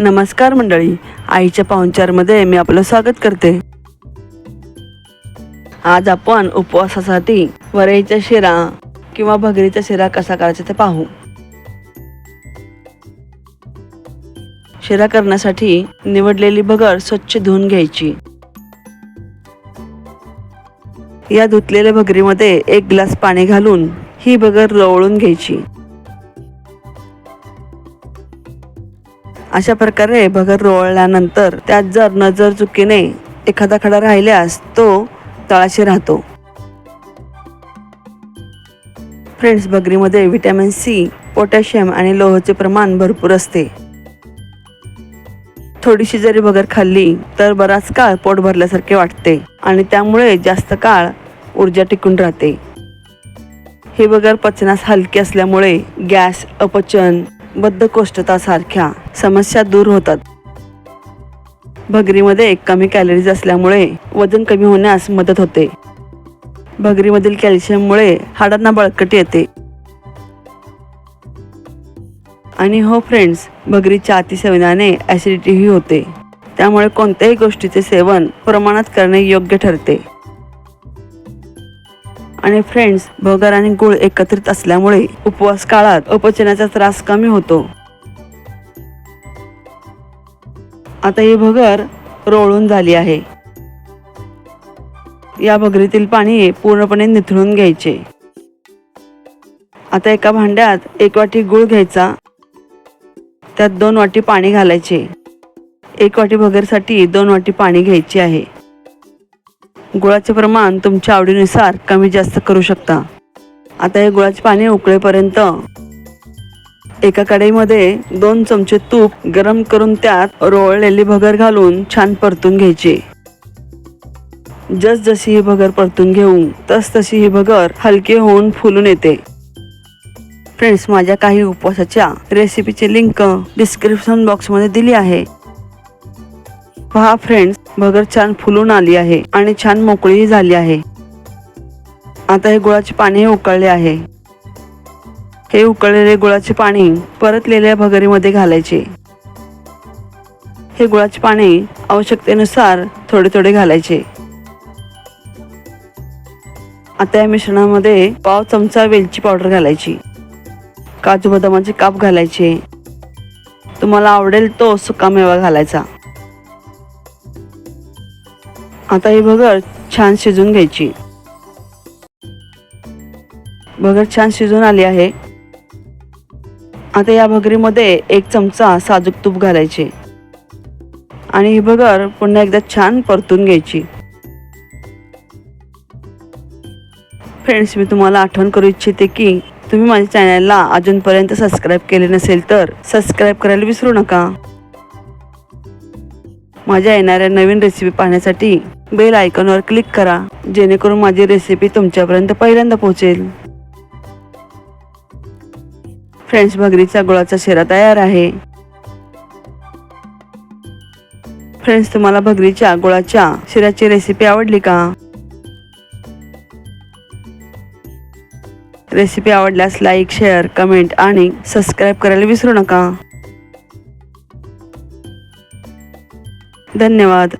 नमस्कार मंडळी. आईच्या पाहुणचारमध्ये मी आपलं स्वागत करते. आज आपण उपवासासाठी वरईचा शिरा किंवा भगरीचा शिरा कसा करायचा ते पाहू. शिरा करण्यासाठी निवडलेली भगर स्वच्छ धुवून घ्यायची. या धुतलेल्या भगरीमध्ये एक ग्लास पाणी घालून ही भगर रवळून घ्यायची. अशा प्रकारे भगर रोवल्यानंतर त्यात जर नजर चुकीने एखादा खडा राहिल्यास तो तळाशी राहतो. फ्रेंड्स भगरीमध्ये व्हिटॅमिन सी पोटॅशियम आणि लोहचे प्रमाण भरपूर असते. थोडीशी जरी भगर खाल्ली तर बराच काळ पोट भरल्यासारखे वाटते आणि त्यामुळे जास्त काळ ऊर्जा टिकून राहते. ही भगर पचनास हलकी असल्यामुळे गॅस अपचन बद्धकोष्ठतासारख्या समस्या दूर होतात. भगरीमध्ये कमी कॅलरीज असल्यामुळे वजन कमी होण्यास मदत होते. भगरीमधील कॅल्शियममुळे हाडांना बळकटी येते. आणि हो फ्रेंड्स भगरीच्या अतिसेवनाने ॲसिडिटीही होते. त्यामुळे कोणत्याही गोष्टीचे सेवन प्रमाणात करणे योग्य ठरते. आणि फ्रेंड्स भगर आणि गुळ एकत्रित असल्यामुळे उपवास काळात अपचनाचा त्रास कमी होतो. आता ही भगर रोळून झाली आहे. या भगरीतील पाणी पूर्णपणे निथळून घ्यायचे. आता एका भांड्यात एक वाटी गुळ घ्यायचा. त्यात दोन वाटी पाणी घालायचे. एक वाटी भगरसाठी दोन वाटी पाणी घ्यायची आहे. गुळाचे प्रमाण तुमच्या आवडीनुसार कमी जास्त करू शकता. आता हे गुळाचे पाणी उकळेपर्यंत एका कढईमध्ये दोन चमचे तूप गरम करून त्यात रोळलेली भगर घालून छान परतून घ्यायची. जसजशी ही भगर परतून घेऊ तस तशी ही भगर हलकी होऊन फुलून येते. फ्रेंड्स माझ्या काही उपवासाच्या रेसिपीची लिंक डिस्क्रिप्शन बॉक्समध्ये दिली आहे. पहा फ्रेंड्स भगर छान फुलून आली आहे आणि छान मोकळीही झाली आहे. आता हे गुळाचे पाणी उकळले आहे. हे उकळलेले गुळाचे पाणी परतलेल्या भगरीमध्ये घालायचे. हे गुळाचे पाणी आवश्यकतेनुसार थोडे थोडे घालायचे. आता या मिश्रणामध्ये पाव चमचा वेलची पावडर घालायची. काजू बदामाचे काप घालायचे. तुम्हाला आवडेल तो सुकामेवा घालायचा. आता ही भगर छान शिजून घ्यायची. भगर छान शिजून आली आहे. आता या भगरीमध्ये एक चमचा साजूक तूप घालायचे. आणि ही भगर पुन्हा एकदा छान परतून घ्यायची. फ्रेंड्स मी तुम्हाला आठवण करू इच्छिते की तुम्ही माझ्या चॅनलला अजूनपर्यंत सबस्क्राईब केले नसेल तर सबस्क्राईब करायला विसरू नका. माझ्या येणाऱ्या नवीन रेसिपी पाहण्यासाठी बेल आयकॉनवर क्लिक करा जेणेकरून माझी रेसिपी तुमच्यापर्यंत पहिल्यांदा पोहोचेल. फ्रेंड्स भगरीचा गुळाचा शिरा तयार आहे. फ्रेंड्स तुम्हाला भगरीच्या गुळाच्या शिऱ्याची रेसिपी आवडली का? रेसिपी आवडल्यास लाईक शेअर कमेंट आणि सबस्क्राईब करायला विसरू नका. धन्यवाद.